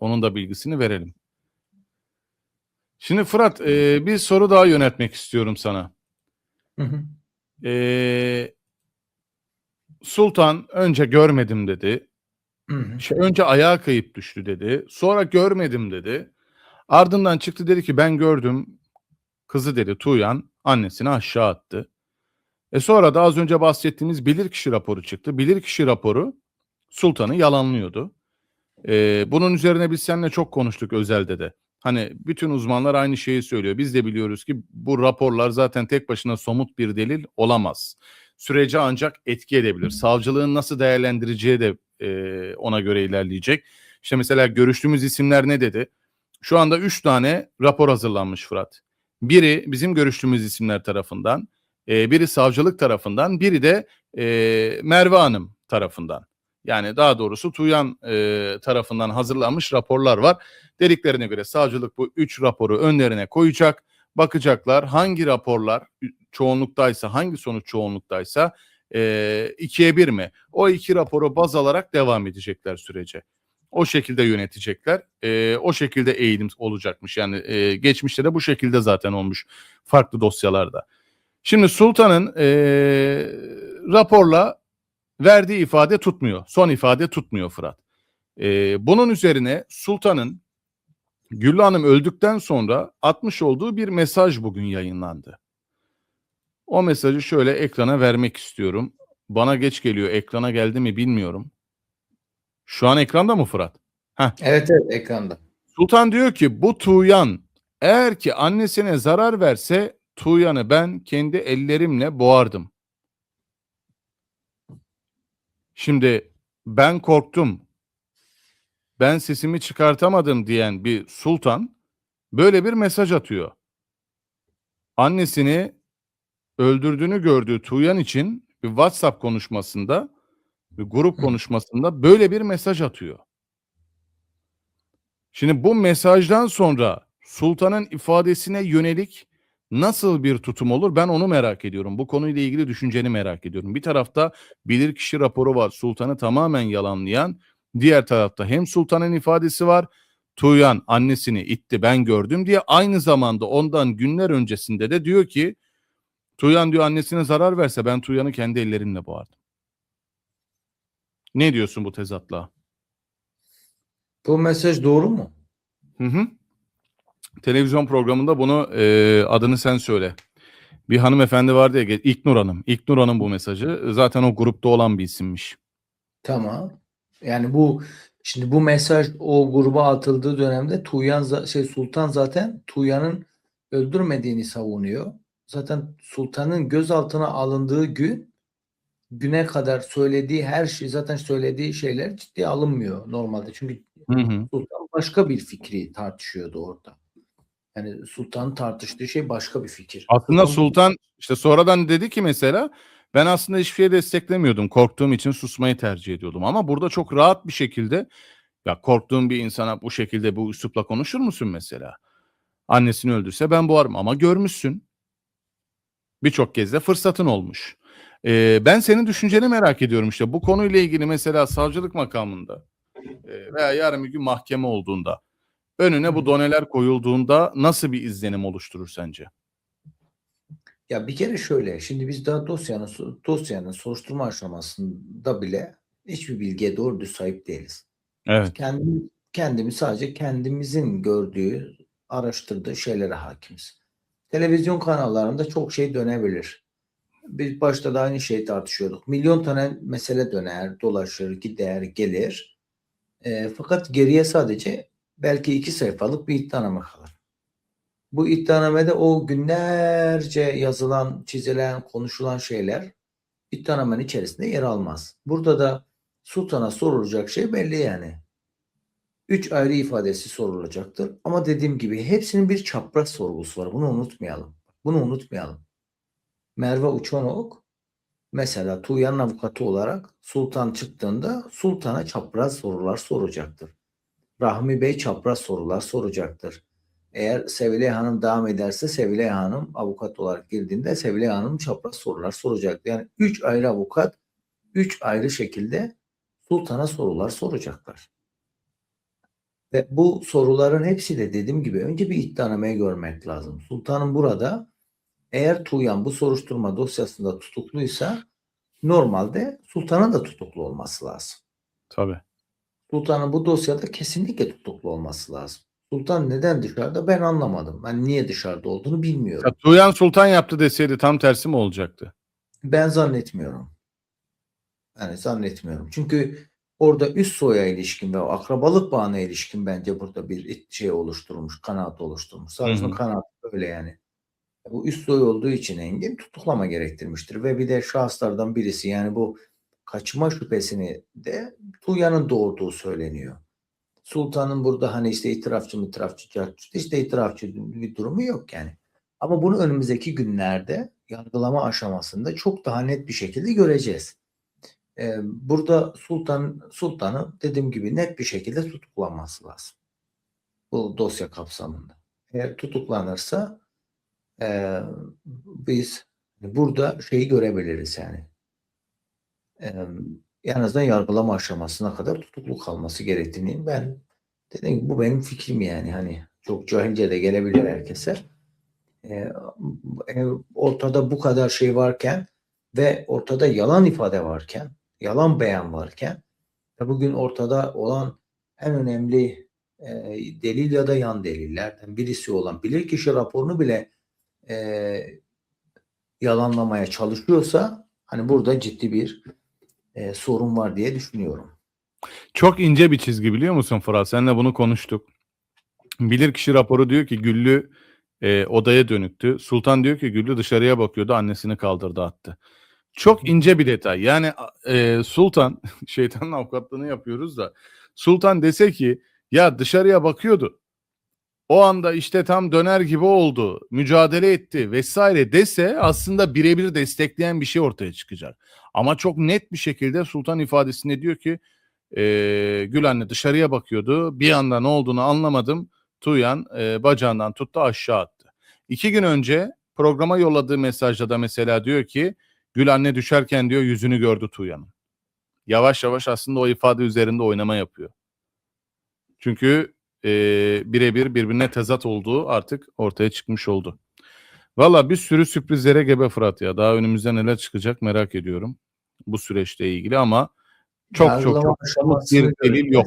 Onun da bilgisini verelim. Şimdi Fırat e, bir soru daha yönetmek istiyorum sana. Hı hı. E, Sultan önce görmedim dedi. Hı hı. İşte önce ayağa kayıp düştü dedi. Sonra görmedim dedi. Ardından çıktı dedi ki ben gördüm. Kızı dedi Tuğyan annesini aşağı attı. E sonra da az önce bahsettiğimiz bilirkişi raporu çıktı. Bilirkişi raporu Sultan'ı yalanlıyordu. E, bunun üzerine biz seninle çok konuştuk özelde de. Hani bütün uzmanlar aynı şeyi söylüyor. Biz de biliyoruz ki bu raporlar zaten tek başına somut bir delil olamaz. Süreci ancak etki edebilir. Savcılığın nasıl değerlendireceği de e, ona göre ilerleyecek. İşte mesela görüştüğümüz isimler ne dedi? Şu anda 3 tane rapor hazırlanmış Fırat. Biri bizim görüştüğümüz isimler tarafından, e, biri savcılık tarafından, biri de e, Merve Hanım tarafından. Yani daha doğrusu Tuğyan e, tarafından hazırlanmış raporlar var. Dediklerine göre savcılık bu 3 raporu önlerine koyacak. Bakacaklar hangi raporlar çoğunluktaysa, hangi sonuç çoğunluktaysa e, ikiye bir mi? O iki raporu baz alarak devam edecekler sürece. O şekilde yönetecekler. E, o şekilde eğilim olacakmış. Yani e, geçmişte de bu şekilde zaten olmuş farklı dosyalarda. Şimdi Sultan'ın e, raporla verdiği ifade tutmuyor. Son ifade tutmuyor Fırat. E, bunun üzerine Sultan'ın Güllü Hanım öldükten sonra atmış olduğu bir mesaj bugün yayınlandı. O mesajı şöyle ekrana vermek istiyorum. Bana geç geliyor. Ekrana geldi mi bilmiyorum. Şu an ekranda mı Fırat? Evet evet ekranda. Sultan diyor ki bu Tuğyan eğer ki annesine zarar verse Tuğyan'ı ben kendi ellerimle boğardım. Şimdi ben korktum. Ben sesimi çıkartamadım diyen bir sultan böyle bir mesaj atıyor. Annesini öldürdüğünü gördüğü Tuğyan için bir WhatsApp konuşmasında, bir grup konuşmasında böyle bir mesaj atıyor. Şimdi bu mesajdan sonra sultanın ifadesine yönelik nasıl bir tutum olur ben onu merak ediyorum. Bu konuyla ilgili düşünceni merak ediyorum. Bir tarafta bilirkişi raporu var sultanı tamamen yalanlayan. Diğer tarafta hem sultanın ifadesi var. Tuğyan annesini itti ben gördüm diye aynı zamanda ondan günler öncesinde de diyor ki Tuğyan diyor annesine zarar verse ben Tuğyan'ı kendi ellerimle boğardım. Ne diyorsun bu tezatla? Bu mesaj doğru mu? Hı hı. Televizyon programında bunu e, adını sen söyle. Bir hanımefendi vardı ya İlknur Hanım. İlknur Hanım bu mesajı. Zaten o grupta olan bir isimmiş. Tamam. Yani bu şimdi bu mesaj o gruba atıldığı dönemde Tuğyan şey Sultan zaten Tuğyan'ın öldürmediğini savunuyor. Zaten Sultan'ın gözaltına alındığı gün güne kadar söylediği her şey zaten söylediği şeyler ciddiye alınmıyor normalde. Çünkü Hı hı. Sultan başka bir fikri tartışıyordu orada. Yani Sultan'ın tartıştığı şey başka bir fikir. Aslında Sultan- Sultan işte sonradan dedi ki mesela ben aslında hiçbir şey desteklemiyordum. Korktuğum için susmayı tercih ediyordum. Ama burada çok rahat bir şekilde ya korktuğun bir insana bu şekilde bu üslupla konuşur musun mesela? Annesini öldürse ben boğarım ama görmüşsün. Birçok kez de fırsatın olmuş. Ee, ben senin düşünceni merak ediyorum işte. Bu konuyla ilgili mesela savcılık makamında e, veya yarın bir gün mahkeme olduğunda önüne bu doneler koyulduğunda nasıl bir izlenim oluşturur sence? Ya bir kere şöyle, şimdi biz daha dosyanın dosyanın soruşturma aşamasında bile hiçbir bilgiye doğru düz sahip değiliz. Evet. Kendimiz, kendimiz sadece kendimizin gördüğü, araştırdığı şeylere hakimiz. Televizyon kanallarında çok şey dönebilir. Biz başta da aynı şeyi tartışıyorduk. Milyon tane mesele döner, dolaşır, gider, gelir. E, fakat geriye sadece belki iki sayfalık bir iddianame kalır. Bu iddianamede o günlerce yazılan, çizilen, konuşulan şeyler iddianamenin içerisinde yer almaz. Burada da sultana sorulacak şey belli yani. Üç ayrı ifadesi sorulacaktır. Ama dediğim gibi hepsinin bir çapraz sorgusu var. Bunu unutmayalım. Bunu unutmayalım. Merve Uçanok mesela Tuğyan'ın avukatı olarak Sultan çıktığında Sultan'a çapraz sorular soracaktır. Rahmi Bey çapraz sorular soracaktır. Eğer Sevilay Hanım devam ederse Sevilay Hanım avukat olarak girdiğinde Sevilay Hanım çapraz sorular soracak. Yani üç ayrı avukat üç ayrı şekilde Sultan'a sorular soracaklar. Ve bu soruların hepsi de dediğim gibi önce bir iddianameyi görmek lazım. Sultanın burada eğer Tuğyan bu soruşturma dosyasında tutukluysa normalde Sultan'ın da tutuklu olması lazım. Tabii. Sultan'ın bu dosyada kesinlikle tutuklu olması lazım. Sultan neden dışarıda ben anlamadım. Ben niye dışarıda olduğunu bilmiyorum. Ya, Tuğyan Sultan yaptı deseydi tam tersi mi olacaktı? Ben zannetmiyorum. Yani zannetmiyorum. Çünkü orada üst soya ilişkin ve akrabalık bağına ilişkin bence burada bir şey oluşturmuş, kanaat oluşturmuş. Hı. kanaatı öyle yani. Bu üst soy olduğu için Engin tutuklama gerektirmiştir. Ve bir de şahıslardan birisi yani bu kaçma şüphesini de Tuğyan'ın doğurduğu söyleniyor. Sultan'ın burada hani işte itirafçı mı itirafçı cartçı, işte itirafçı bir durumu yok yani. Ama bunu önümüzdeki günlerde yargılama aşamasında çok daha net bir şekilde göreceğiz. Ee, burada Sultan Sultan'ı dediğim gibi net bir şekilde tutuklanması lazım. Bu dosya kapsamında. Eğer tutuklanırsa e, biz burada şeyi görebiliriz yani. E, en azından yargılama aşamasına kadar tutuklu kalması gerektiğini ben dediğim gibi bu benim fikrim yani hani çok cahilce de gelebilir herkese. E, ortada bu kadar şey varken ve ortada yalan ifade varken, yalan beyan varken ve bugün ortada olan en önemli e, delil ya da yan delillerden birisi olan bilirkişi raporunu bile e, yalanlamaya çalışıyorsa hani burada ciddi bir e, sorun var diye düşünüyorum. Çok ince bir çizgi biliyor musun Fırat? Seninle bunu konuştuk. Bilirkişi raporu diyor ki Güllü e, odaya dönüktü. Sultan diyor ki Güllü dışarıya bakıyordu annesini kaldırdı attı. Çok ince bir detay. Yani e, Sultan şeytanın avukatlığını yapıyoruz da Sultan dese ki ya dışarıya bakıyordu. O anda işte tam döner gibi oldu, mücadele etti vesaire dese aslında birebir destekleyen bir şey ortaya çıkacak. Ama çok net bir şekilde Sultan ifadesinde diyor ki e, Gül anne dışarıya bakıyordu. Bir anda ne olduğunu anlamadım. Tuğyan e, bacağından tuttu aşağı attı. İki gün önce programa yolladığı mesajda da mesela diyor ki Gül anne düşerken diyor yüzünü gördü Tuğyan'ın. Yavaş yavaş aslında o ifade üzerinde oynama yapıyor. Çünkü e, birebir birbirine tezat olduğu artık ortaya çıkmış oldu. Valla bir sürü sürprizlere gebe Fırat ya. Daha önümüzde neler çıkacak merak ediyorum bu süreçle ilgili ama çok çok Yargılama çok aşamasını bir delil yok.